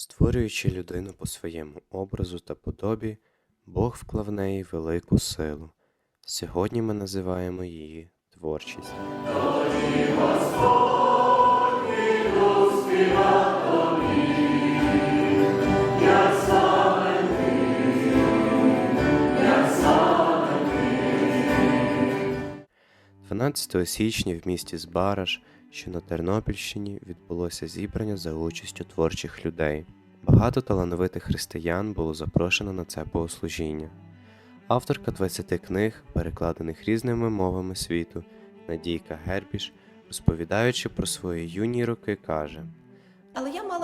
Створюючи людину по своєму образу та подобі, Бог вклав неї велику силу. Сьогодні ми називаємо її творчість. – 12 січня в місті Збараж, що на Тернопільщині, відбулося зібрання за участю творчих людей. Багато талановитих християн було запрошено на це богослужіння. Авторка 20 книг, перекладених різними мовами світу, Надійка Гербіш, розповідаючи про свої юні роки, каже: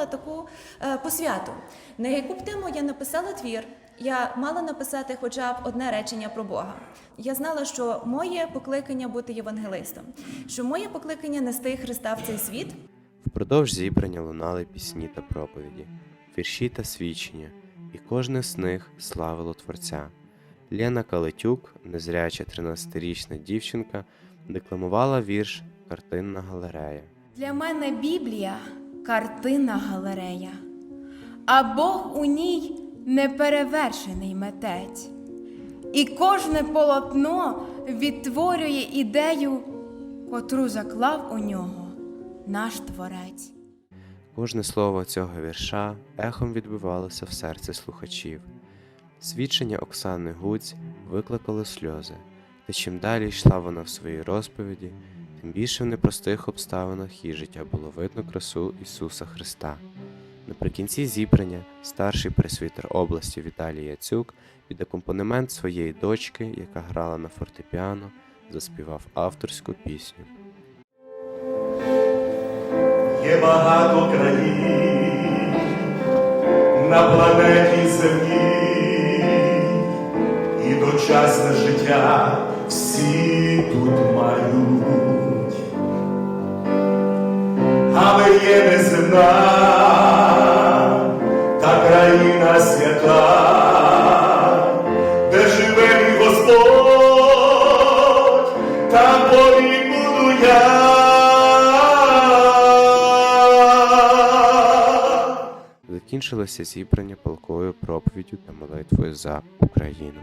Але мала таку е, посвяту. На яку б тему я написала твір, я мала написати хоча б одне речення про Бога. Я знала, що моє покликання бути євангелистом, що моє покликання нести Христа в цей світ. Впродовж зібрання лунали пісні та проповіді, вірші та свідчення, і кожне з них славило Творця. Лена Калетюк, незряча 13-річна дівчинка, декламувала вірш Картинна галерея. Для мене Біблія картинна галерея, а Бог у ній неперевершений митець. І кожне полотно відтворює ідею, котру заклав у нього наш творець. Кожне слово цього вірша ехом відбивалося в серці слухачів. Свідчення Оксани Гуць викликали сльози, та чим далі йшла вона в своїй розповіді, тим більше в непростих обставинах її життя було видно красу Ісуса Христа. Наприкінці зібрання старший пресвітер області Віталій Яцюк під акомпанемент своєї дочки, яка грала на фортепіано, заспівав авторську пісню. Є багато країн на планеті Землі, і дочасне життя всі тут мають, є неземна та країна свята, де живе мій Господь, там повік буду я. Закінчилося зібрання палкою проповіддю та молитвою за Україну.